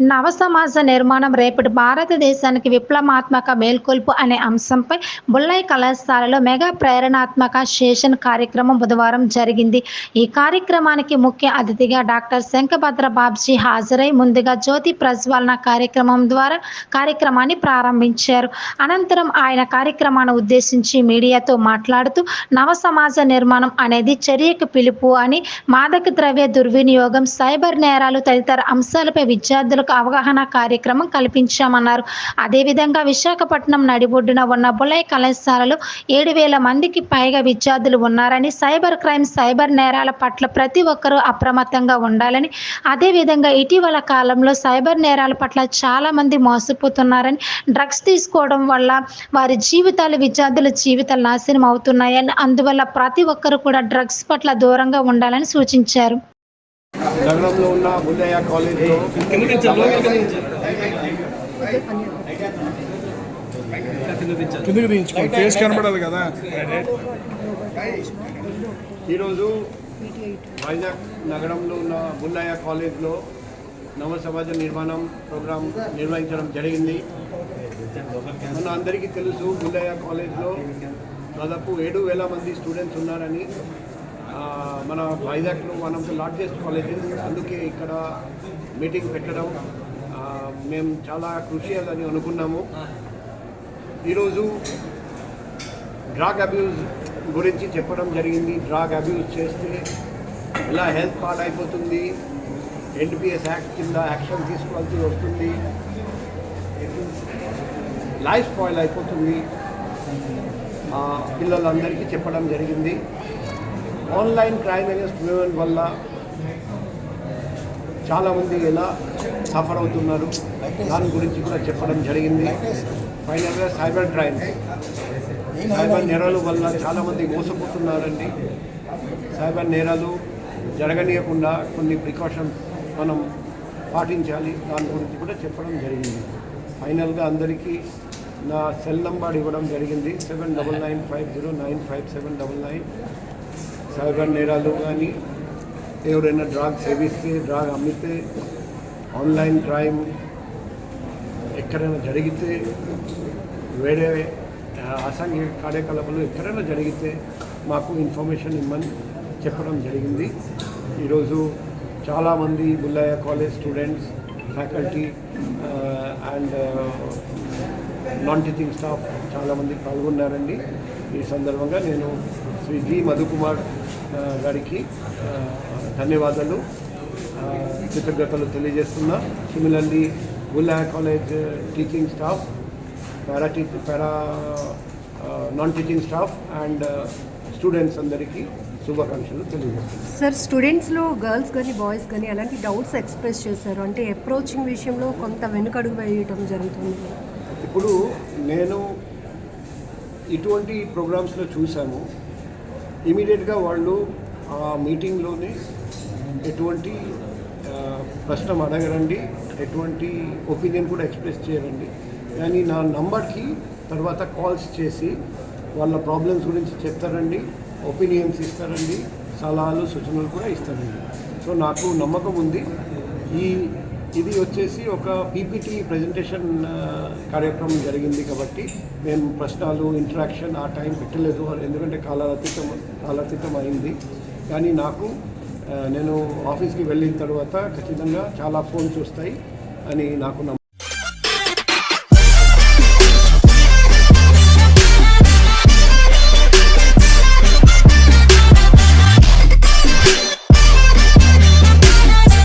నవ సమాజ నిర్మాణం రేపటి భారతదేశానికి విప్లవాత్మక మేల్కొల్పు అనే అంశంపై బుల్లై కళాశాలలో మెగా ప్రేరణాత్మక సేషన్ కార్యక్రమం బుధవారం జరిగింది. ఈ కార్యక్రమానికి ముఖ్య అతిథిగా డాక్టర్ శంఖభద్ర బాబ్జీ హాజరై ముందుగా జ్యోతి ప్రజ్వలన కార్యక్రమం ద్వారా కార్యక్రమాన్ని ప్రారంభించారు. అనంతరం ఆయన కార్యక్రమాన్ని ఉద్దేశించి మీడియాతో మాట్లాడుతూ నవ సమాజ నిర్మాణం అనేది చర్యకు పిలుపు అని మాదక ద్రవ్య దుర్వినియోగం సైబర్ నేరాలు తదితర అంశాలపై విద్యార్థులకు అవగాహన కార్యక్రమం కల్పించామన్నారు. అదేవిధంగా విశాఖపట్నం నడిబొడ్డున ఉన్న బులై కళాశాలలో ఏడు వేల మందికి పైగా విద్యార్థులు ఉన్నారని సైబర్ క్రైమ్ సైబర్ నేరాల పట్ల ప్రతి ఒక్కరూ అప్రమత్తంగా ఉండాలని అదేవిధంగా ఇటీవల కాలంలో సైబర్ నేరాల పట్ల చాలామంది మోసపోతున్నారని డ్రగ్స్ తీసుకోవడం వల్ల వారి జీవితాలు విద్యార్థుల జీవితాలు నాశనం అవుతున్నాయని అందువల్ల ప్రతి ఒక్కరు కూడా డ్రగ్స్ పట్ల దూరంగా ఉండాలని సూచించారు. నగరంలో ఉన్న బుల్లయ్య కాలేజ్లో కిందకి దించుకోండి ఫేస్ కనబడాలి కదా. ఈరోజు వైజాగ్ నగరంలో ఉన్న బుల్లయ్య కాలేజ్లో నవ సమాజ నిర్మాణం ప్రోగ్రాం నిర్వహించడం జరిగింది. మన అందరికీ తెలుసు బుల్లయ్య కాలేజ్లో దాదాపు ఏడు వేల మంది స్టూడెంట్స్ ఉన్నారని. మన వైజాగ్లో one of the largest colleges అందుకే ఇక్కడ మీటింగ్ పెట్టడం మేము చాలా కృషి అని అనుకున్నాము. ఈరోజు డ్రాగ్ అబ్యూజ్ గురించి చెప్పడం జరిగింది. డ్రాగ్ అబ్యూజ్ చేస్తే ఎలా హెల్త్ పాడైపోతుంది ఎన్పిఎస్ యాక్ట్ కింద యాక్షన్ తీసుకోవాల్సి వస్తుంది లైఫ్ స్పాయిల్ అయిపోతుంది. పిల్లలందరికీ చెప్పడం జరిగింది. ఆన్లైన్ క్రైమ్ అగేన్స్ట్ విమెన్ వల్ల చాలామంది ఎలా సఫర్ అవుతున్నారు? దాని గురించి కూడా చెప్పడం జరిగింది. ఫైనల్గా సైబర్ క్రైమ్స్. సైబర్ నేరాల వల్ల చాలామంది మోసపోతున్నారండి. సైబర్ నేరాలు జరగనీయకుండా కొన్ని ప్రికాషన్స్ మనం పాటించాలి. దాని గురించి కూడా చెప్పడం జరిగింది. ఫైనల్గా అందరికీ నా సెల్ నంబర్ ఇవ్వడం జరిగింది. Seven double nine five zero nine five seven double nine cyber నేరాలు కానీ ఎవరైనా డ్రాగ్ సేవిస్తే డ్రాగ్ అమ్మితే ఆన్లైన్ క్రైమ్ ఎక్కడైనా జరిగితే వేరే ఆ, అసాంఘిక కార్యకలాపాలు ఎక్కడైనా జరిగితే మాకు ఇన్ఫర్మేషన్ ఇమ్మని చెప్పడం జరిగింది. ఈరోజు చాలామంది Bullayya college students faculty and non teaching staff చాలామంది పాల్గొన్నారండి. ఈ సందర్భంగా నేను శ్రీ జి మధుకుమార్ గారికి ధన్యవాదాలు. కృతజ్ఞతలు తెలియజేస్తున్నా. Similarly Bullayya college teaching staff పారా టీ పారా non teaching staff and students అందరికీ శుభాకాంక్షలు తెలియజేస్తున్నాను సార్ స్టూడెంట్స్లో గర్ల్స్ కానీ బాయ్స్ కానీ అలాంటి డౌట్స్ ఎక్స్ప్రెస్ చేశారు? అంటే అప్రోచింగ్ విషయంలో కొంత వెనుకడుగు వేయటం జరుగుతుంది. ఇప్పుడు నేను ఇటువంటి ప్రోగ్రామ్స్లో చూసాము ఇమీడియట్గా వాళ్ళు ఆ మీటింగ్లోనే ఎటువంటి ప్రశ్న అడగరండి ఎటువంటి ఒపీనియన్ కూడా ఎక్స్ప్రెస్ చేయరండి. కానీ నా నంబర్కి తర్వాత కాల్స్ చేసి వాళ్ళ ప్రాబ్లమ్స్ గురించి చెప్తారండి ఒపీనియన్స్ ఇస్తారండి సలహాలు సూచనలు కూడా ఇస్తారండి. సో నాకు నమ్మకం ఉంది. ఈ ఇది వచ్చేసి ఒక పీపీటీ ప్రజెంటేషన్ కార్యక్రమం జరిగింది కాబట్టి నేను ప్రశ్నలు ఇంటరాక్షన్ ఆ టైం పెట్టలేదు. ఎందుకంటే కాలాతీతం కాలాతీతం అయింది. కానీ నాకు నేను ఆఫీస్కి వెళ్ళిన తర్వాత ఖచ్చితంగా చాలా ఫోన్స్ వస్తాయి అని నాకు